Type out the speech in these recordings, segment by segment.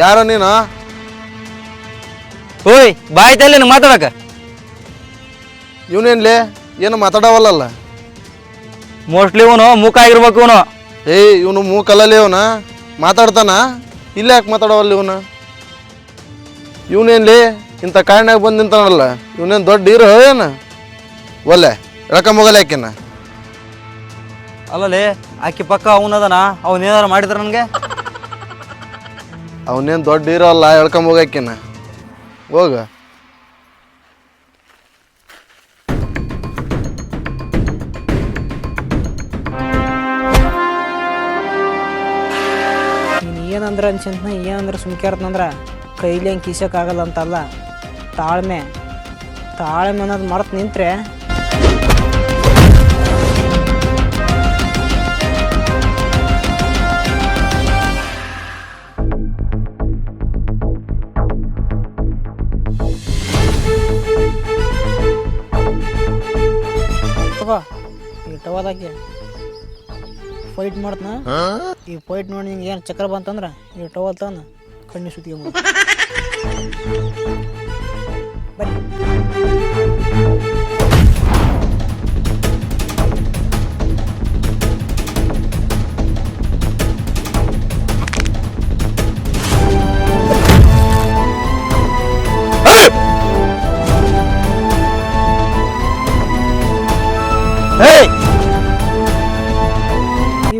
ಯಾರ ನೀನು? ಓಯ್ ಬಾಯ್ತಲ್ಲಿ ಮಾತಾಡಕ. ಇವನೇನ್ಲೇ ಏನು ಮಾತಾಡವಲ್ಲಲ್ಲ? ಮೋಸ್ಟ್ಲಿ ಇವನು ಮೂಕ ಆಗಿರ್ಬೇಕು ಇವನು. ಏಯ್ ಇವನು ಮೂಕಲ್ಲಲ್ಲಿ ಇವನ? ಮಾತಾಡ್ತಾನ? ಇಲ್ಲ ಯಾಕೆ ಮಾತಾಡವಲ್ಲ ಇವನು? ಇವನೇನ್ಲಿ ಇಂಥ ಕಾರಣಾಗ ಬಂದು ನಿಂತಾನಲ್ಲ. ಇವನೇನು ದೊಡ್ಡ ಇರೋ ಏನು? ಒಲ್ಲೆ ಎಳ್ಕೊಂಬೋಗಲ್ಲ ಯಾಕೆನ ಅಲ್ಲಲ್ಲಿ ಆಕಿ ಪಕ್ಕ ಅವನದನ ಅವನೇನಾರು ಮಾಡಿದ್ರ ನನಗೆ? ಅವನೇನು ದೊಡ್ಡ ಹೀರೋ ಅಲ್ಲ ಹೋಗು. ಹೋಗ ಏನಂದ್ರೆ ಅನ್ಸಂತ ಏನಂದ್ರೆ ಸುಮ್ಕ್ಯಾರ್ತಂದ್ರ ಕೈಲಿ ಹಂಗೆ ಕೀಸಕ್ಕಾಗಲ್ಲ ಅಂತಲ್ಲ ತಾಳ್ಮೆ. ತಾಳ್ಮೆ ಅನ್ನೋದು ಮರ್ತು ನಿಂತ್ರೆ ಟವದಾಕಿ ಫೈಟ್ ಮಾಡ್ತನ. ಈ ಫೈಟ್ ನೋಡಿ ನಿಂಗೆ ಏನು ಚಕ್ರ ಬಂತಂದ್ರೆ ಈ ಟವಲ್ ತಂದು ಕಣ್ಣಿ ಸುತ್ತಿಗೆ ಬನ್ನಿ.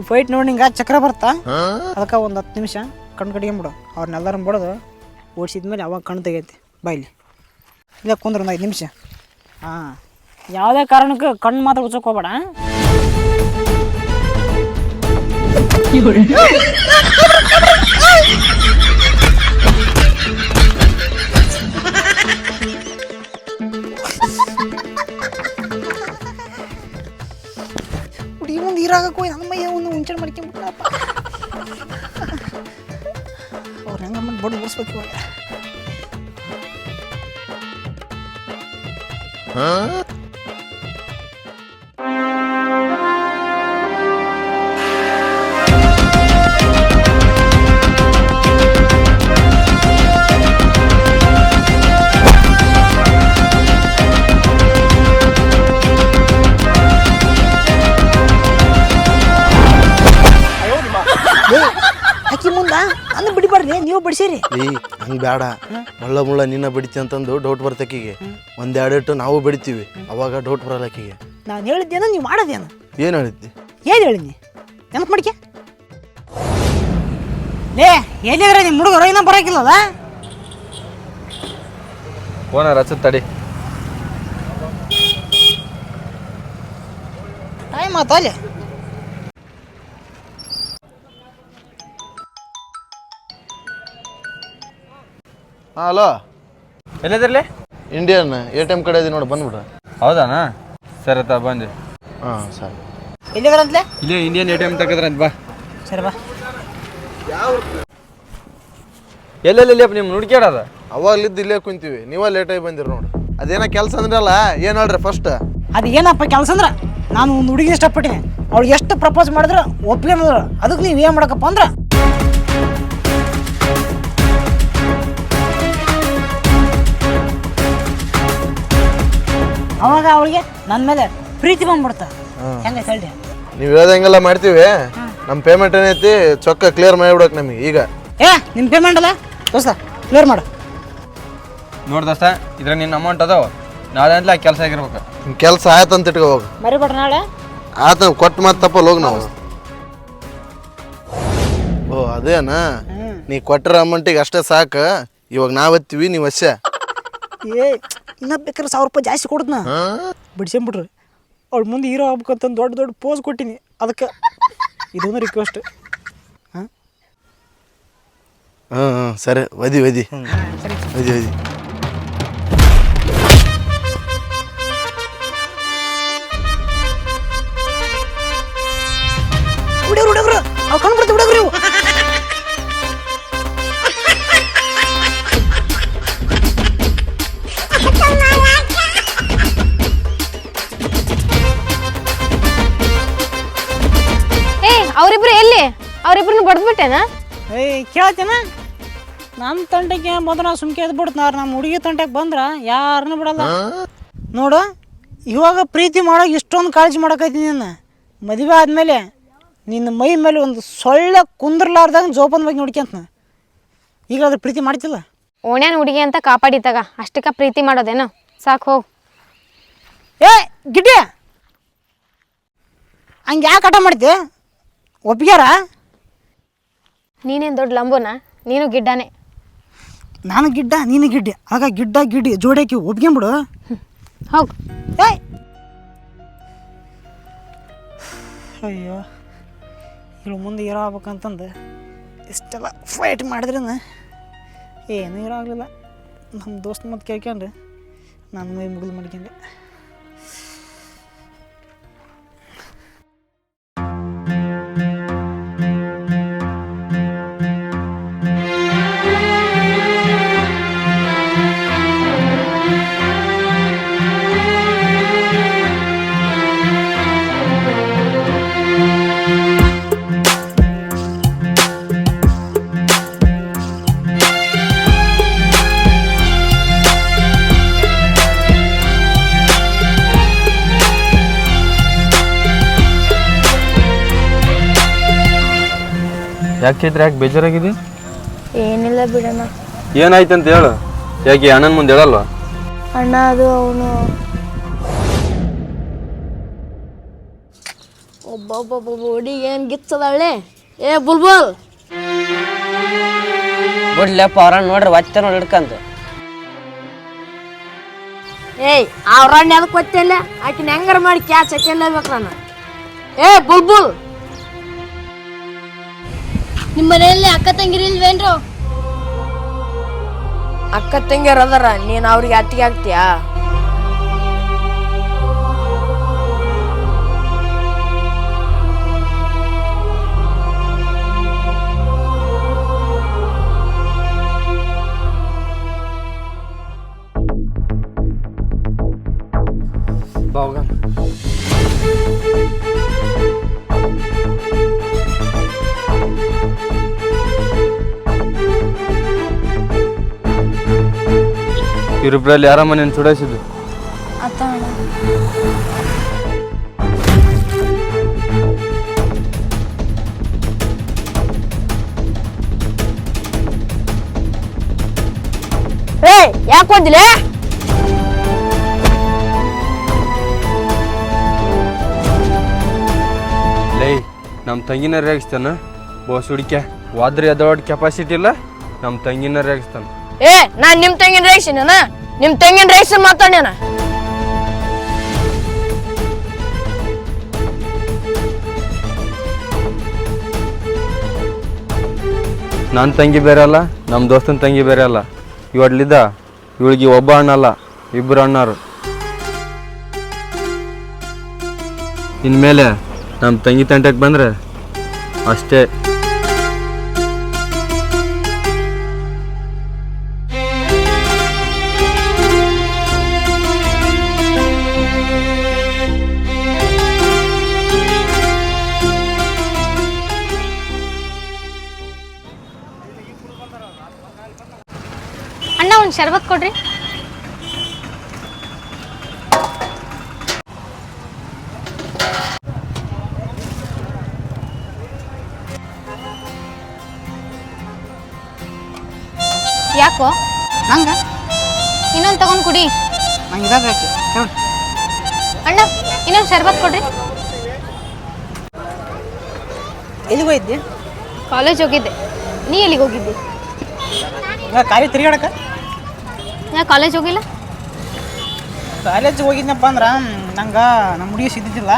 ಫೈಟ್ ನೋಡಿ ಹಿಂಗೆ ಚಕ್ರ ಬರ್ತಾ? ಅದಕ್ಕೆ ಒಂದು ಹತ್ತು ನಿಮಿಷ ಕಣ್ಣು ಕಟ್ಕೊಂಬಿಡು ಅವ್ರನ್ನೆಲ್ಲರೂ ಬಡದು ಓಡಿಸಿದ್ಮೇಲೆ ಅವಾಗ ಕಣ್ಣು ತೆಗೈತಿ ಬಾಯ್ಲಿ ಇಲ್ಲ. ಕುಂದ್ರ ಒಂದು ಐದು ನಿಮಿಷ. ಹಾಂ. ಯಾವುದೇ ಕಾರಣಕ್ಕೆ ಕಣ್ಣು ಮಾತ್ರ ಉಚ್ಚಕ್ಕೆ ಹೋಗ್ಬೇಡ ಹುಡಿ ಒಂದು ಇರಾಗಕ್ಕೆ ಹೋಗಿ ಮಾಡ್ಕೊಂಬಿಟ್ಟಪ್ಪ ಅವ್ರು ಹೆಂಗ ಮಾಡಿ ಬಡ್ದು ಇವಾಗ. ಬಿಡಿಬಾರ್ರಿ ಏ ಹಂಗೆ ಬೇಡ. ಮುಳ್ಳ ಮುಳ್ಳ ನಿನ್ನ ಬಡಿತಿ ಅಂತಂದು ಡೌಟ್ ಬರ್ತಕ್ಕಿಗೆ ಒಂದೆರಡು ಇಟ್ಟು ನಾವು ಬಡಿತೀವಿ. ಅವಾಗ ಡೌಟ್ ಬರಲ್ಲ ಆಕಿಗೆ ನಾನು ಹೇಳಿದ್ದೇನೋ ನೀವು ಮಾಡೋದೇನು. ಏನು ಹೇಳಿದ್ದೆ? ಏನು ಹೇಳಿದ್ನಿ? ನೆನಪು ಮಾಡಿಕೆ. ಲೇ ಎಲ್ಲಿದ್ರೆ ನಿಮ್ಮ ಹುಡುಗರು ಇನ್ನೂ ಬರೋಕಿಲ್ಲದ ಫೋನ ರಚತ್ ತಡಿ. ಟೈಮ್ ಆತಲ್ಲೇ ಅಲ್ಲಿ. ಹಾಂ ಹಲೋ ಎಲ್ಲಿದ್ರಲಿ ಇಂಡಿಯನ್ ಎ ಟಿ ಎಂ ಕಡೆ ಇದೆ ನೋಡಿ ಬಂದ್ಬಿಡ್ರಿ. ಹೌದಾನಾ? ಸರಿ ತಾ ಬಂದೆ ಹಾಂ ಸರಿ. ಎಲ್ಲಿದ್ರಂತಲೇ ಇಲ್ಲ ಇಂಡಿಯನ್ ಎ ಟಿ ಎಂ ತೆಗೆದ್ರಂತ ಬಾ. ಸರಿ ಬಾ. ಎಲ್ಲೆಲ್ಲಿ ನಿಮ್ಮ ನುಡ್ಕ್ಯಾಡದ ಅವಾಗ್ಲಿದ್ದು ಇಲ್ಲೇ ಕುಂತೀವಿ. ನೀವೇ ಲೇಟಾಗಿ ಬಂದಿರಿ ನೋಡಿ. ಅದೇನ ಕೆಲಸ ಅಂದ್ರಲ್ಲ ಏನು ಹೇಳ್ರಿ ಫಸ್ಟ್ ಅದು ಏನಪ್ಪ ಕೆಲಸ ಅಂದ್ರೆ ನಾನು ಒಂದು ಹುಡುಗಿ ಇಷ್ಟಪಟ್ಟಿನಿ. ಅವ್ಳು ಎಷ್ಟು ಪ್ರಪೋಸ್ ಮಾಡಿದ್ರು ಒಪ್ಪಿಗೆ ಅದಕ್ಕೆ ನೀವು ಏನು ಮಾಡಕಪ್ಪ ಅಂದ್ರೆ? ಅವಾಗ ಅವಳಿಗೆ ನನ್ನ ಮೇಲೆ ಪ್ರೀತಿ ಬಂದ್ಬಿಡ್ತ. ಹೆಂಗೆ ಹೇಳಿ ನೀವು ಹೇಳ್ದಂಗೆಲ್ಲ ಮಾಡ್ತೀವಿ. ನಮ್ಮ ಪೇಮೆಂಟ್ ಏನೈತಿ ಚೊಕ್ಕ ಕ್ಲಿಯರ್ ಮಾಡಿಬಿಡಕ್ ನಮಗೆ ಈಗ. ಏ ನಿಮ್ಮ ಪೇಮೆಂಟ್ ಅಲ್ಲ? ದೋಸ್ತ ಕ್ಲಿಯರ್ ಮಾಡು. ನೋಡ್ ದೋಸ್ತ ಇದ್ರ ನಿನ್ನ ಅಮೌಂಟ್ ಅದಾವ. ನಾಳೆ ಅಂತಲೇ ಕೆಲಸ ಆಗಿರ್ಬೇಕು. ಕೆಲಸ ಆಯ್ತಂತ ಇಟ್ಕೋ ಹೋಗಿ ಮರಿಬೇಡ ನಾಳೆ? ಆತ ಕೊಟ್ಟು ಮತ್ತೆ ತಪ್ಪಲ್ಲ ಹೋಗಿ ನಾವು. ಓ ಅದೇನಾ? ನೀ ಕೊಟ್ಟಿರೋ ಅಮೌಂಟಿಗೆ ಅಷ್ಟೇ ಸಾಕು. ಇವಾಗ ನಾವು ಹತ್ತೀವಿ ನೀವು ಅಷ್ಟೇ ಏ ಇನ್ನ ಬೇಕಾದ್ರೆ ಸಾವಿರ ರೂಪಾಯಿ ಜಾಸ್ತಿ ಕೊಡ್ತನ ಬಿಡ್ಸಂಬಿಟ್ರಿ ಅವ್ಳ ಮುಂದೆ ಹೀರೋ ಆಗ್ಬೇಕಂತ ದೊಡ್ಡ ದೊಡ್ಡ ಪೋಸ್ ಕೊಟ್ಟಿನಿ. ಅದಕ್ಕೆ ಇದೊಂದು ರಿಕ್ವೆಸ್ಟ್ ಹಾಂ? ಹಾಂ ಹಾಂ ಸರಿ ಒದಿ ಒದಿ. ಒದಿ ಒದಿ. ಕೇಳತ್ತೇನ ನಮ್ಮ ತಂಟಕ್ಕೆ ಬಂದ್ರೆ ನಾವು ಸುಮ್ಕೆ ಎದ್ದು ಬಿಡ್ತಾರ ನಮ್ಮ ಹುಡುಗಿ ತಂಟಕ್ಕೆ ಬಂದ್ರೆ ಯಾರನ್ನೂ ಬಿಡಲ್ಲ. ನೋಡು ಇವಾಗ ಪ್ರೀತಿ ಮಾಡೋಕೆ ಇಷ್ಟೊಂದು ಕಾಳಜಿ ಮಾಡಕೈತಿ ನೀನು. ಮದುವೆ ಆದಮೇಲೆ ನಿನ್ನ ಮೈ ಮೇಲೆ ಒಂದು ಸೊಳ್ಳೆ ಕುಂದ್ರಲಾರ್ದಂಗೆ ಜೋಪಾನ ಬಗ್ಗೆ ನೋಡ್ಕೊಂತ ಈಗ ಅದ್ರ ಪ್ರೀತಿ ಮಾಡ್ತಿಲ್ಲ? ಓಣ್ಯಾನ ಹುಡುಗಿ ಅಂತ ಕಾಪಾಡಿತಾಗ ಅಷ್ಟಕ್ಕ ಪ್ರೀತಿ ಮಾಡೋದೇನು? ಸಾಕು ಹೋಗ್. ಏ ಗಿಡ್ಡಿ! ಹಂಗೆ ಯಾಕೆ ಆಟ ಮಾಡ್ತಿ? ಒಪ್ಗ್ಯಾರ? ನೀನೇನು ದೊಡ್ಡ ಲಂಬೋನ? ನೀನು ಗಿಡ್ಡಾನೆ. ನಾನು ಗಿಡ್ಡ ನೀನು ಗಿಡ್ಡಿ. ಆಗ ಗಿಡ್ಡ ಗಿಡ್ಡಿ ಜೋಡಕ್ಕೆ ಒಪ್ಕೊಂಬಿಡು. ಹೋಗ್. ಏಯ್! ಅಯ್ಯೋ ಇಳು ಮುಂದೆ ಇರೋ ಆಗ್ಬೇಕಂತಂದು. ಇಷ್ಟೆಲ್ಲ ಫೈಟ್ ಮಾಡಿದ್ರೇನ? ಏನೂ ಇರೋ ಆಗಲಿಲ್ಲ. ನಮ್ಮ ದೋಸ್ತ ಮತ್ತು ಕೇಳ್ಕೊಂಡ್ರೆ ನಾನು ಮೈ ಮುಗಿದು ಮಾಡ್ಕೊಂಡೆ. ಯಾಕೆ ಚೈತ್ರ ಯಾಕೆ ಬೇಜಾರಾಗಿದೆ? ಏನಿಲ್ಲ ಬಿಡಣ್ಣ ಏನಾಯ್ತಂತ ಹೇಳು. ಯಾಕೆ ಅಣ್ಣನ ಮುಂದೆ ಹೇಳಲ್ವಾ? ಅಣ್ಣ ಅದು ಅವನು. ಒಬ್ಬೊಬ್ಬೊಬ್ಬ ಹುಡುಗಿ ಏನು ಗಿಚ್ಚದಾಳೆ? ಏ ಬುಲ್ಬುಲ್! ಬಿಡ್ಲಪ್ಪ ಅವ್ರ ನೋಡ್ರಿ ಒತ್ತೆ ನೋಡಿ ಹಿಡ್ಕಂತ ಏಯ್ ಅವ್ರಣ್ಣ ಅದಕ್ಕೆ ಗೊತ್ತಿಲ್ಲ ಆಕಿನ ಹೆಂಗಾರ ಮಾಡಿ ಕ್ಯಾಚ್ ಹಾಕ್ಯಲ್ಲೇಬೇಕು ನಾನು? ಏ ಬುಲ್ಬುಲ್! ನಿಮ್ಮ ಮನೆಯಲ್ಲಿ ಅಕ್ಕ ತಂಗಿರಿಲ್ವೇನ್ರು ಅಕ್ಕ ತಂಗಿಯರ್ ಅದಾರ ನೀನು ಅವ್ರಿಗೆ ಅತ್ತಿಗೆ ಆಗ್ತೀಯಾ? ಬಾ ಹೋಗೋಣ ಇವ್ರಿಬ್ರಲ್ಲಿ ಯಾರ ಮನೆಯನ್ನು ಚುಡಾಯಿಸಿದ್ದು? ಅತ್ತ ಅಣ್ಣ. ಏ ಯಾಕೆ ಹೋದಿಲ್ಲ ಲೈ ನಮ್ಮ ತಂಗಿನ ರೇಗಿಸ್ತಾನ? ಬೋಸ್ ಹುಡಿಕೆ ವಾದ್ರಿ ಅದೊಡ್ ಕೆಪಾಸಿಟಿ ಇಲ್ಲ ನಮ್ಮ ತಂಗಿನ ರೇಗಿಸ್ತಾನ. ಏ, ನಾನ್ ನಿಮ್ ತಂಗಿನ ನಾನ ನಿಮ್ ತೆಂಗಿನ ರೈಸ್ ಮಾತಾಡ್ಯಾನ ನನ್ನ ತಂಗಿ ಬೇರೆ ಅಲ್ಲ ನಮ್ಮ ದೋಸ್ತನ ತಂಗಿ ಬೇರೆ ಅಲ್ಲ. ಇವಡ್ಲಿದ್ದ, ಇವಳಿಗೆ ಒಬ್ಬ ಅಣ್ಣ ಅಲ್ಲ ಇಬ್ಬರು ಅಣ್ಣರು. ಇನ್ಮೇಲೆ ನಮ್ಮ ತಂಗಿ ತಂಟಕ್ಕೆ ಬಂದ್ರೆ ಅಷ್ಟೇ. ಶರ್ಬತ್ ಕೊಡ್ರಿ. ಯಾಕೋ? ಹಂಗ ಇನ್ನೊಂದು ತಗೊಂಡ್ ಕುಡಿ. ನಂಗೆ ಇದಾಗ ಅಣ್ಣ ಇನ್ನೊಂದು ಶರ್ಬತ್ ಕೊಡ್ರಿ. ಎಲ್ಲಿಗೆ ಹೋಗಿದ್ದೆ? ಕಾಲೇಜ್ ಹೋಗಿದ್ದೆ. ನೀ ಎಲ್ಲಿಗೆ ಹೋಗಿದ್ದಿ? ಖಾಲಿ ತಿರುಗಾಡಕ ನಾ ಕಾಲೇಜ್ ಹೋಗಿಲ್ಲ? ಕಾಲೇಜ್ ಹೋಗಿದ್ನಪ್ಪ ಅಂದ್ರೆ ನಂಗೆ ನಮ್ಮ ಹುಡುಗಿ ಸಿದ್ದಿದ್ದಿಲ್ಲ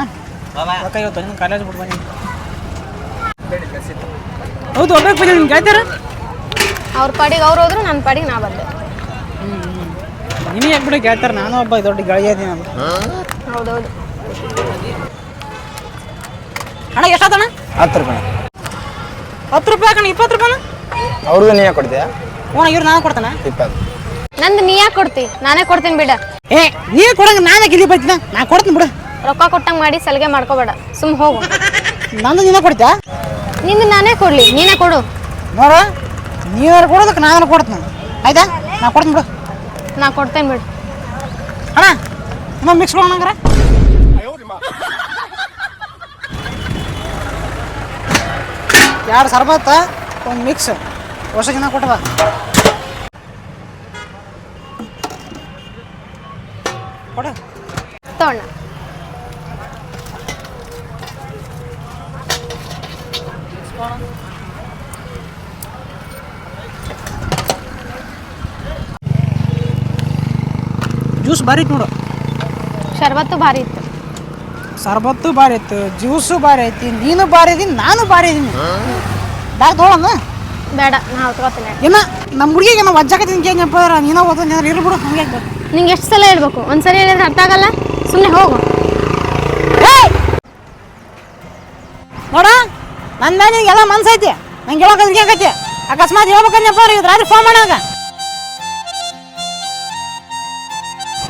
ಅದಕ್ಕೆ ಇವತ್ತು ನಿನ್ನ ಕಾಲೇಜ್ ಬಿಟ್ಟು ಬನ್ನಿ. ಹೌದು ಹೋಗ್ಬೇಕು ಬಂದಿ ನಿಮ್ಗೆ ಗೆಳತಿಯರು ಅವ್ರ ಪಾಡಿಗೆ ಅವ್ರು ಹೋದ್ರು ನನ್ನ ಪಾಡಿಗೆ ನಾ ಬಂದೆ. ನೀನು ಯಾಕೆ ಬಿಡಿ ಗೆಳತಿಯರು ನಾನು ಒಬ್ಬ ದೊಡ್ಡ ಗೆಳೆಯ ಇದ್ದೀನಿ ಅಂತ ಹೌದೌದು. ಅಣ್ಣ ಎಷ್ಟಾತಣ್ಣ? ಹತ್ತು ರೂಪಾಯಿ. ಹತ್ತು ರೂಪಾಯಿ ಹಾಕೋಣ ಇಪ್ಪತ್ತು ರೂಪಾಯಿನ? ಅವ್ರಿಗೂ ನೀ ಕೊಡ್ತೀಯಾ? ಹ್ಞೂ ಇವ್ರು ನಾನು ಕೊಡ್ತಾನೆ? ಇಪ್ಪತ್ತು. ನಂದು ನೀ ಯಾಕೆ ಕೊಡ್ತಿ? ನಾನೇ ಕೊಡ್ತೀನಿ ಬಿಡ. ಏ ನೀ ಕೊಡಂಗ ನಾನೇ ಗಿಲಿ ಬರ್ತೀನಿ ನಾ ಕೊಡ್ತೀನಿ ಬಿಡು. ರೊಕ್ಕ ಕೊಟ್ಟಂಗ ಮಾಡಿ ಸಲಿಗೆ ಮಾಡ್ಕೋಬೇಡ. ಸುಮ್ ಹೋಗು. ನಂದು ನೀನೇ ಕೊಡ್ತಾ ನಿಂದು ನಾನೇ ಕೊಡ್ಲಿ ನೀನೇ ಕೊಡು. ನೋಡ ನೀನಾರು ಕೊಡೋದಕ್ಕೆ ನಾನು ಕೊಡ್ತೀನಿ. ಆಯ್ತಾ? ನಾ ಕೊಡ್ತೀನಿ ಬಿಡು. ನಾ ಕೊಡ್ತೇನೆ ಬಿಡು. ಅಣ್ಣ ಅಮ್ಮ ಮಿಕ್ಸ್ ಕೊಡೋಣಂಗಾರ ಎರಡು ಸರ್ಬತ್ತ ಒಂದು ಮಿಕ್ಸ್ ವರ್ಷ ಜನ ಕೊಟ್ಟವ ಕೊಡ. ತೋಣ. ಜ್ಯೂಸ್ ಭಾರಿ ಇತ್ತು ನೋಡು. ಶರ್ಬತ್ತು ಭಾರಿ ಇತ್ತು. ಶರ್ಬತ್ತು ಭಾರಿ ಇತ್ತು ಜ್ಯೂಸು ಭಾರಿ ಐತಿ ನೀನು ಭಾರಿ ಇದೀನಿ ನಾನು ಭಾರಿ ಇದೀನಿ. ಬ್ಯಾಗ್ ತೊಗೊಳಮ್ಮ ಬೇಡ ನಾ ಹೊತ್ಕೋತೀನಿ ಏನ ನಮ್ಮ ಹುಡುಗಿಗೆ ನಾವು ವಜ್ಜಾಕತ್ತೀನಿ ಕೇಳಪ್ಪ ನೀನೋ ಓದೋ ಇರ್ಲಿ ಬಿಡು ಹಂಗೆ. ನಿಂಗೆ ಎಷ್ಟು ಸಲ ಹೇಳ್ಬೇಕು? ಒಂದ್ಸರಿ ಹೇಳಿದ್ರೆ ಅರ್ಥ ಆಗಲ್ಲ? ಸುಮ್ಮನೆ ಹೋಗು! ನೋಡ ನನ್ನ ಮೇಲೆ ಎಲ್ಲ ಮನ್ಸೈತಿ. ನಂಗೆ ಹೇಳೋಕೆ ಅದಕ್ಕೆ ಆಗೈತಿ ಅಕಸ್ಮಾತ್ ಹೇಳ್ಬೇಕನ್ನಪ್ಪ ಇದು ರಾತ್ರಿ ಫೋನ್ ಮಾಡಾಗ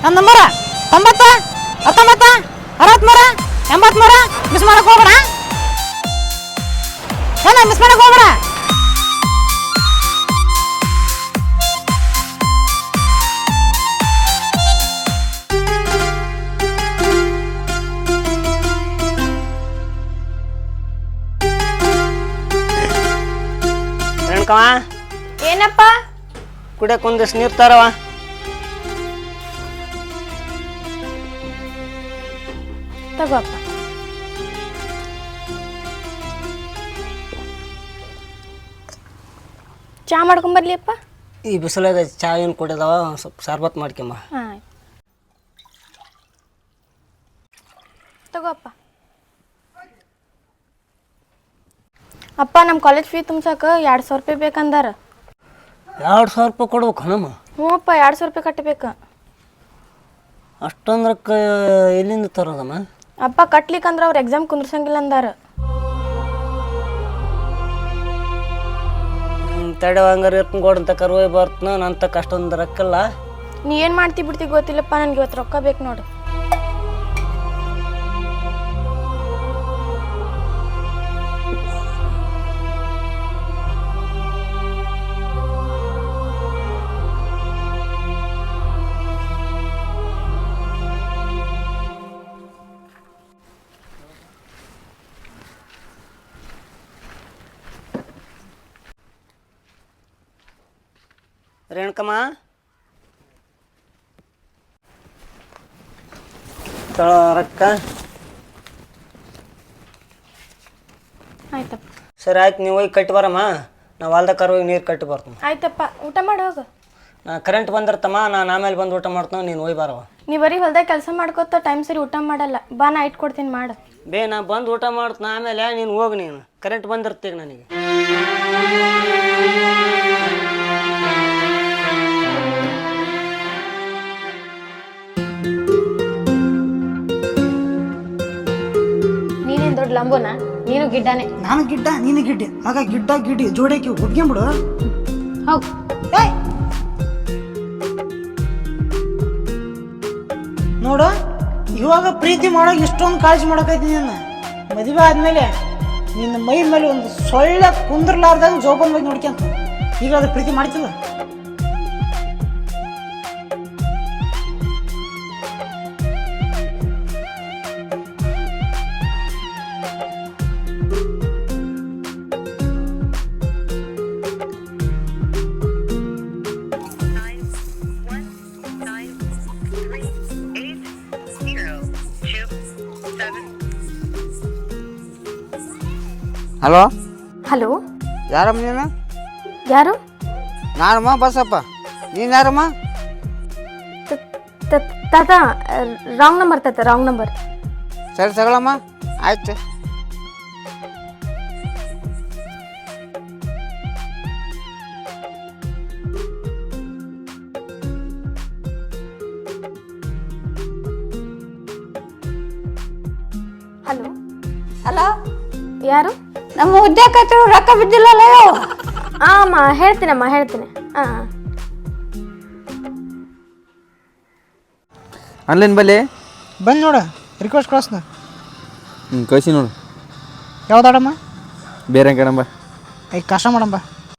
ನನ್ನ ನಂಬರ? ತೊಂಬತ್ತ? ಹತ್ತೊಂಬತ್ತ? ಅರವತ್ಮೂರ? ಎಂಬತ್ಮೂರ? ಮಿಸ್ ಮಾಡೋಕೆ ಹೋಗ್ಬೇಡ? ಏನ ಮಿಸ್ ಮಾಡೋಕೆ ಹೋಗ್ಬೇಡ? ರೇಣುಕವ ಏನಪ್ಪ? ಕುಡಿಯಕ್ಕೆ ಒಂದಿಷ್ಟು ನೀರು ತರವ ತಗೋಪ್ಪ. ಚಾ ಮಾಡ್ಕೊಂಬರ್ಲಿಯಪ್ಪ? ಈ ಬಿಸಿಲಾಗ ಚಾ ಏನು ಕುಡಿದವ ಸ್ವಲ್ಪ ಶರ್ಬತ್ ಮಾಡ್ಕೊಂಬ ಹಾಂ ತಗೋಪ್ಪ. ಅಪ್ಪ ನಮ್ಮ ಕಾಲೇಜ್ ಫೀ ತುಂಬಸಕ್ಕ ಎರಡು ಸಾವಿರ ರೂಪಾಯಿ ಬೇಕಂದಾರ. ಎರಡು ಸಾವಿರ ರೂಪಾಯಿ ಕೊಡ್ಬೇಕು ನಮ್ಮ ಹ್ಞೂ ಅಪ್ಪ ಎರಡು ಸಾವಿರ ರೂಪಾಯಿ ಕಟ್ಟಬೇಕು ಅಷ್ಟೊಂದ್ರಕ್ಕ ಎಲ್ಲಿಂದ ತರೋದಮ್ಮ? ಅಪ್ಪ ಕಟ್ಲಿಕ್ಕಂದ್ರೆ ಅವ್ರು ಎಕ್ಸಾಮ್ ಕುಂದ್ರಸಂಗಿಲ್ಲ ಅಂದಾರ ತಡೆ ಹಂಗಾರೆ ಇರ್ತೀನಿ ಕೊಡಂತ ಕರ್ವೈ ಬರ್ತನ ನನ್ನ ತಕ್ಕ ಅಷ್ಟೊಂದು ರೊಕ್ಕಲ್ಲ. ನೀ ಏನು ಮಾಡ್ತಿ ಬಿಡ್ತಿ ಗೊತ್ತಿಲ್ಲಪ್ಪ ನನಗೆ ಇವತ್ತು ರೊಕ್ಕ ಬೇಕು ನೋಡು. ರೇಣುಕಮ್ಮ. ರೊಕ್ಕ. ಆಯ್ತಪ್ಪ. ಸರಿ ಆಯ್ತು ನೀವು ಹೋಗಿ ಕಟ್ಟಿ ಬರಮ್ಮ. ನಾವು ಹೊಲ್ದಾಗ ಕರ್ ಹೋಗಿ ನೀರು ಕಟ್ಟಿ ಬರ್ತೀನಿ. ಆಯ್ತಪ್ಪ ಊಟ ಮಾಡಿ ಹೋಗು. ನಾ ಕರೆಂಟ್ ಬಂದಿರ್ತಮ್ಮ ನಾನು ಆಮೇಲೆ ಬಂದು ಊಟ ಮಾಡ್ತೀನಿ ನೀನು ಹೋಗಿ ಬರವ. ನೀ ಬರೀ ಹೊಲ್ದಾಗ ಕೆಲಸ ಮಾಡ್ಕೋತ ಟೈಮ್ ಸರಿ ಊಟ ಮಾಡಲ್ಲ. ಬಾ ನಾ ಇಟ್ಕೊಡ್ತೀನಿ ಮಾಡು. ಬೇ ನಾ ಬಂದು ಊಟ ಮಾಡ್ತೀನಿ ಆಮೇಲೆ ನೀನು ಹೋಗಿ ನೀನು. ಕರೆಂಟ್ ಬಂದಿರ್ತೀಗ ನನಗೆ. ಲಂಬೋನ? ನೀನು ಗಿಡ್ಡಾನೆ. ನಾನು ಗಿಡ್ಡ ನೀನು ಗಿಡ್ಡಿ. ಆಗ ಗಿಡ್ಡ ಗಿಡ್ಡಿ ಜೋಡಕ್ಕೆ ಹುಡ್ಕೊಂಬಿಡು. ಹೋಗು ಏಯ್! ನೋಡು ಇವಾಗ ಪ್ರೀತಿ ಮಾಡೋ ಇಷ್ಟೊಂದು ಕಾಳಜಿ ಮಾಡಕೈತಿ ನಿನ್ನ ಮದುವೆ ಆದ್ಮೇಲೆ ನಿನ್ನ ಮೈ ಮೇಲೆ ಒಂದು ಸೊಳ್ಳೆ ಕುಂದ್ರಲಾರ್ದಂಗೆ ಜೋಬನ್ ಬಗ್ಗೆ ನೋಡ್ಕೊಂತ. ಈಗ ಅದು ಪ್ರೀತಿ ಮಾಡ್ತಿಲ್ಲ? ಹಲೋ? ಹಲೋ? ಯಾರಮ್ಮ ನೀನು? ಯಾರು? ನಾನಮ್ಮ ಬಸಪ್ಪ. ನೀನು ಯಾರಮ್ಮ? ತಾತ ರಾಂಗ್ ನಂಬರ್ ತಾತ ರಾಂಗ್ ನಂಬರ್. ಸರಿ ತಗೊಳಮ್ಮ. ಆಯ್ತು. ಉದ್ಯೋಗ ರೊಕ್ಕ ಬಿದ್ದಿಲ್ಲಲ್ಲ ಆ ಅಮ್ಮ ಹೇಳ್ತೀನಮ್ಮ ಹೇಳ್ತೀನಿ. ಹಾಂ ಆನ್ಲೈನ್ ಬಲ್ಲಿ? ಬಂದು ನೋಡು ರಿಕ್ವೆಸ್ಟ್ ಕಳಿಸ್ನ ಹ್ಞೂ ಕಳಿಸಿ ನೋಡು. ಯಾವ್ದಾಡಮ್ಮ? ಬೇರೆ ಕಡಂಬ ಐ ಕಷ್ಟ ಮಾಡಮ್ಮ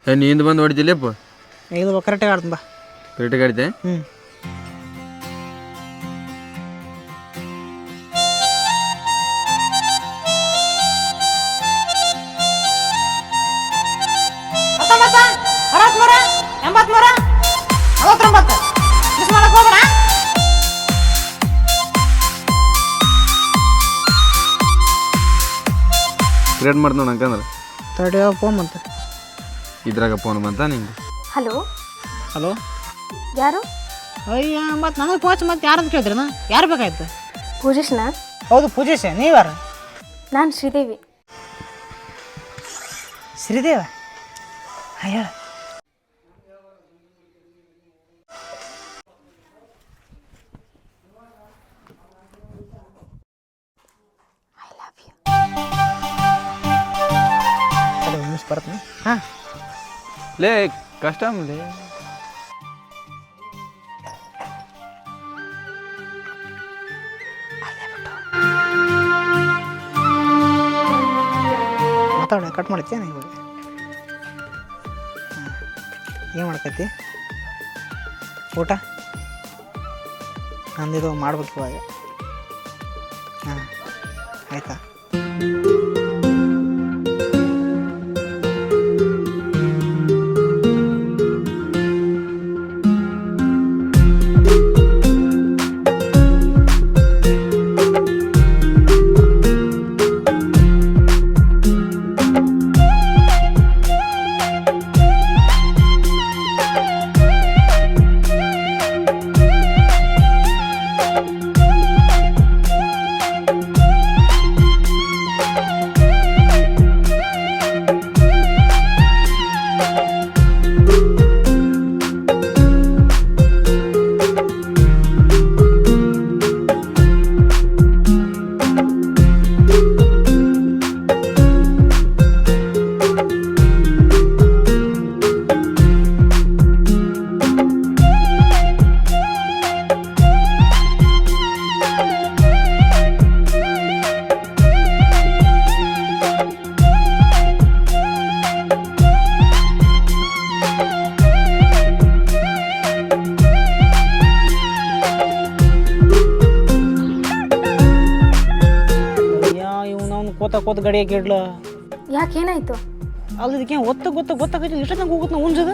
ಏ ನೀಂದು ಬಂದು ಹೊಡಿತಿಲ್ಲಪ್ಪ ಇದು ಕರೆಕ್ಟಾಗಿ ಆಡ್ತೀನಿ ಬಾ. ಕರೆಕ್ಟಾಗಿ ಆಡಿದೆ ಹ್ಞೂ ಕ್ರಿಯೇಟ್ ಮಾಡ್ದು ನೋಡಿ ಹಂಗಂದ್ರೆ ತಡಿಯೋ ಫೋನ್ ಬಂತ ಇದ್ರಾಗ ಫೋನ್ ಬಂತ ನಿಂಗೆ ಹಲೋ ಹಲೋ ಯಾರು? ಅಯ್ಯ ಮತ್ತು ನನಗೆ ಪೋಚ್ ಮತ್ತೆ ಯಾರಂತ ಕೇಳಿದ್ರನ ಯಾರು ಬೇಕಾಯ್ತು ಪೂಜೇಶ್ನ? ಹೌದು ಪೂಜೇಶ ನೀವ್ಯಾರು ನಾನು ಶ್ರೀದೇವಿ. ಶ್ರೀದೇವ? ಹೇಳ ಬರ್ತೀನಿ ಹಾಂ. ಲೇ ಕಷ್ಟ ಲೇ. ಮಾತಾಡೋಣ ಕಟ್ ಮಾಡ್ತೀಯ ಇವಾಗ? ಏನು ಮಾಡ್ಕೈತಿ ಊಟ? ನಂದಿದು ಮಾಡ್ಬೇಕು ಇವಾಗ. ಹಾಂ ಆಯ್ತಾ? ಅವ್ನು ಕೋತ ಕೂತ ಗಡಿಯಾಗಿ ಇಡ್ಲ. ಯಾಕೇನಾಯ್ತು ಅಲ್ಲ ಇದಕ್ಕೆ ಒತ್ತ ಗೊತ್ತ ಗೊತ್ತಾಗೈತಿ ಇಷ್ಟೊತ್ತಂಗೆ ಹೋಗುತ್ತೆ ನಾವು ಉಂಜದ?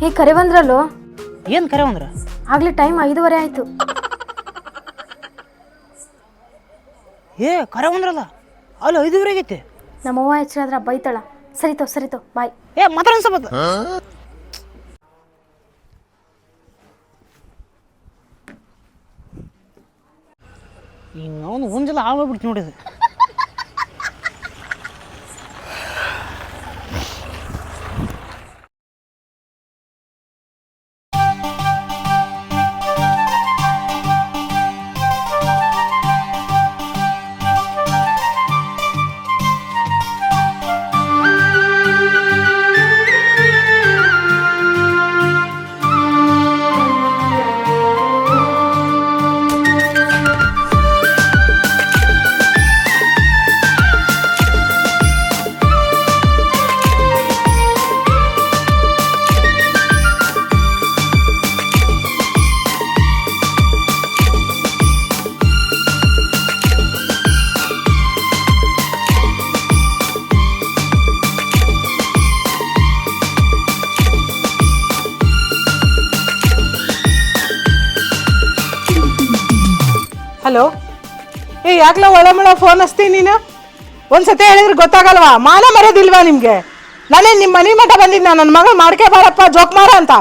ಹೇ ಕರೆ ಬಂದ್ರಲ್ಲೋ? ಏನು ಕರೆ ಬಂದ್ರ? ಆಗ್ಲಿ ಟೈಮ್ ಐದುವರೆ ಆಯ್ತು. ಏ ಕರೆ ಬಂದ್ರಲ್ಲ? ಅಲ್ಲಿ ಐದುವರೆ ಆಗೈತಿ. ನಮ್ಮವ್ವ ಹೆಚ್ಚಾದ್ರ ಬೈತಾಳ. ಸರಿತೋ ಸರಿತೋ ಬಾಯ್. ಏ ಮಾತಾಡೋಣ ಅನ್ಸಬತ್ತ ಅವನು ಒಂದೆಲ್ಲ ಆಗೋಗ್ಬಿಡ್ತು ನೋಡಿದ ಹಲೋ? ಏ, ಯಾಕ್ಲ ಒಳ ಮಳ ಫೋನ್ ಹಚ್ತೀನಿ ನೀನು? ಒಂದ್ಸತಿ ಹೇಳಿದ್ರೆ ಗೊತ್ತಾಗಲ್ವಾ? ಮಾನ ಮರೋದಿಲ್ವಾ ನಿಮಗೆ? ನಾನೇ ನಿಮ್ಮ ಮನೆ ಮಠ ಬಂದಿದ್ದ ನನ್ನ ಮಗಳು ಮಾಡ್ಕೆ ಬಾರಪ್ಪ, ಜೋಕ್ ಮಾರ ಅಂತ.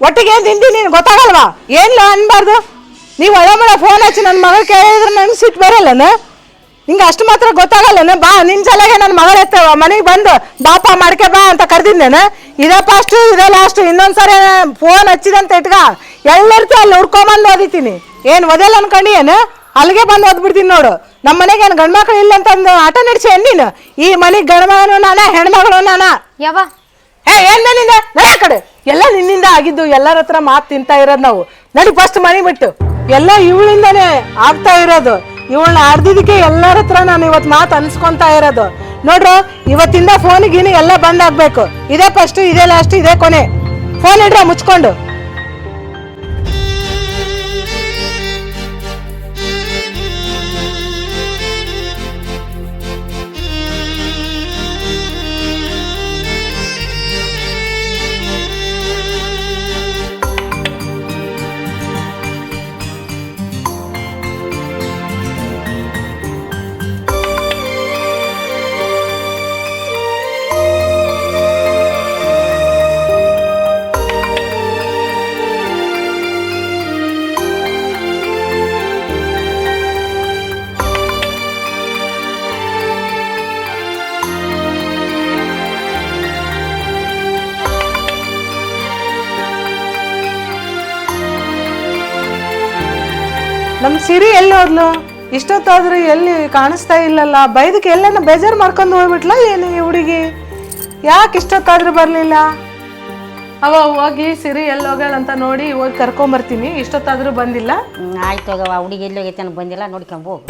ಒಟ್ಟಿಗೆ ಏನು ತಿಂದಿ ನೀನು? ಗೊತ್ತಾಗಲ್ವಾ? ಏನಿಲ್ಲ ಅನ್ಬಾರ್ದು? ನೀವು ಒಳ ಮಳ ಫೋನ್ ಹಚ್ಚಿ ನನ್ನ ಮಗಳು ಕೇಳಿದ್ರೆ ನನಗೆ ಸಿಟ್ಟು ಬರಲ್ಲನ? ನಿಂಗೆ ಅಷ್ಟು ಮಾತ್ರ ಗೊತ್ತಾಗಲ್ಲನ? ಬಾ ನಿನ್ನ ಸಲಗೆ ನನ್ನ ಮಗಳು ಎತ್ತವ ಮನೆಗೆ ಬಂದು ಬಾಪ ಮಾಡ್ಕೆ ಬಾ ಅಂತ ಕರೆದಿದ್ದೇನೆ ಇದೇ ಇದೆ ಇದೇ ಲಾಸ್ಟು ಇನ್ನೊಂದ್ಸರಿ ಫೋನ್ ಹಚ್ಚಿದಂತ ಇಟ್ಕ. ಎಲ್ಲರ್ತಿ ಅಲ್ಲಿ ಹುಡ್ಕೊಂಬಂದು ಓದಿತೀನಿ. ಏನು ಒದೆಲ್ಲ ಅನ್ಕೊಂಡಿ ಏನು? ಅಲ್ಲಿಗೆ ಬಂದು ಓದ್ಬಿಡ್ತೀನಿ ನೋಡು. ನಮ್ಮ ಮನೆಗೆ ಏನು ಗಂಡ್ಮಕ್ಳು ಇಲ್ಲ ಅಂತ ಅಂತಂದು ಆಟ ನಡೆಸಿ ನೀನು? ಈ ಮನೆಗೆ ಗಂಡ್ಮಗನು ನಾನ ಹೆಣ್ಮಗಳು ನಾನ? ಯಾವ ಏ ಏನ್ ನನ್ನಿಂದ? ನಡೆ ಕಡೆ. ಎಲ್ಲ ನಿನ್ನಿಂದ ಆಗಿದ್ದು ಎಲ್ಲರ ಹತ್ರ ಮಾತು ತಿಂತಾ ಇರೋದು ನಾವು. ನಡಿ ಫಸ್ಟ್ ಮನೆ ಬಿಟ್ಟು. ಎಲ್ಲ ಇವಳಿಂದಾನೇ ಆಗ್ತಾ ಇರೋದು. ಇವಳನ್ನ ಆಡ್ದಿದ್ದಕ್ಕೆ ಎಲ್ಲರ ಹತ್ರ ನಾನು ಇವತ್ತು ಮಾತು ಅನ್ಸ್ಕೊಂತಾ ಇರೋದು. ನೋಡ್ರು ಇವತ್ತಿಂದ ಫೋನ್ ಗೀನು ಎಲ್ಲ ಬಂದ್ ಆಗ್ಬೇಕು. ಇದೇ ಫಸ್ಟ್ ಇದೇ ಲಾಸ್ಟ್ ಇದೇ ಕೊನೆ. ಫೋನ್ ಇಡ್ರ ಮುಚ್ಕೊಂಡು. ಎಲ್ಲಿ ಇಷ್ಟೊತ್ತಾದ್ರೂ ಎಲ್ಲಿ ಕಾಣಿಸ್ತಾ ಇಲ್ಲಲ್ಲ? ಬೈದಕ್ಕೆ ಎಲ್ಲನ ಬೇಜಾರು ಮಾಡ್ಕೊಂಡು ಹೋಗ್ಬಿಟ್ಲ ಏನು ಈ ಹುಡುಗಿ? ಯಾಕೆ ಇಷ್ಟೊತ್ತಾದ್ರೂ ಬರಲಿಲ್ಲ? ಅವ ಹೋಗಿ ಸಿರಿ ಎಲ್ಲಿ ಹೋಗ್ಯಾಳಂತ ನೋಡಿ ಹೋಗಿ ಕರ್ಕೊಂಬರ್ತೀನಿ ಇಷ್ಟೊತ್ತಾದ್ರೂ ಬಂದಿಲ್ಲ? ಆಯ್ತು ಹೋಗವ ಹುಡುಗಿ ಎಲ್ಲಿ ಹೋಗೈತೆ ಬಂದಿಲ್ಲ. ನೋಡ್ಕೊಂಬ ಹೋಗು.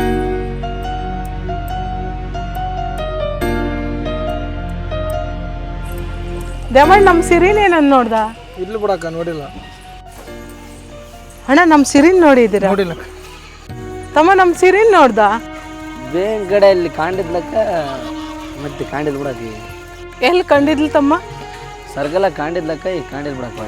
ದೇವಣ್ಣ ನಮ್ಮ ಸಿರಿನೇನನ್ ನೋಡ್ದ? ಇಲ್ಲಿ ಬಿಡಕ್ಕ ನೋಡಿಲ್ಲ. ಅಣ್ಣ ನಮ್ಮ ಸಿರಿನ್ ನೋಡಿದ್ದೀರಾ? ನೋಡಿಲ್ಲ. ತಮ್ಮ ನಮ್ಮ ಸಿರಿನ್ ನೋಡ್ದ? ಬೇಂಗಡೆಯಲ್ಲಿ ಕಾಂಡಿದ್ಲಕ್ಕ ಮತ್ತೆ ಕಾಂಡಿದ್ ಬಿಡಕ್ಕೆ ಎಲ್ಲಿ ಕಂಡಿದ್ಲು ತಮ್ಮ? ಸರ್ಗಲ ಕಾಂಡಿದ್ಲಕ್ಕ ಈಗ ಕಾಂಡಿದ್ ಬಿಡಕ್ಕೆ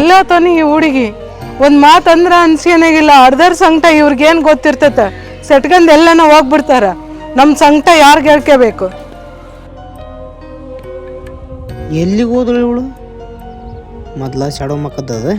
ಎಲ್ಲೋ ತಾನಿ ಈ ಹುಡುಗಿ. ಒಂದು ಮಾತು ಅಂದ್ರೆ ಅನ್ಸ್ಯನಾಗಿಲ್ಲ. ಅರ್ಧರ್ ಸಂಕಟ ಇವ್ರಿಗೇನು ಗೊತ್ತಿರ್ತೈತೆ? ಸೆಟ್ಕಂದು ಎಲ್ಲನ ಹೋಗ್ಬಿಡ್ತಾರ. ನಮ್ಮ ಸಂಕಟ ಯಾರು ಹೇಳ್ಕೋಬೇಕು? ಎಲ್ಲಿಗೆ ಹೋದಳು ಇವಳು? ಮೊದ್ಲ ಶಾಡೋ ಮಕ್ಕದ್ದದ?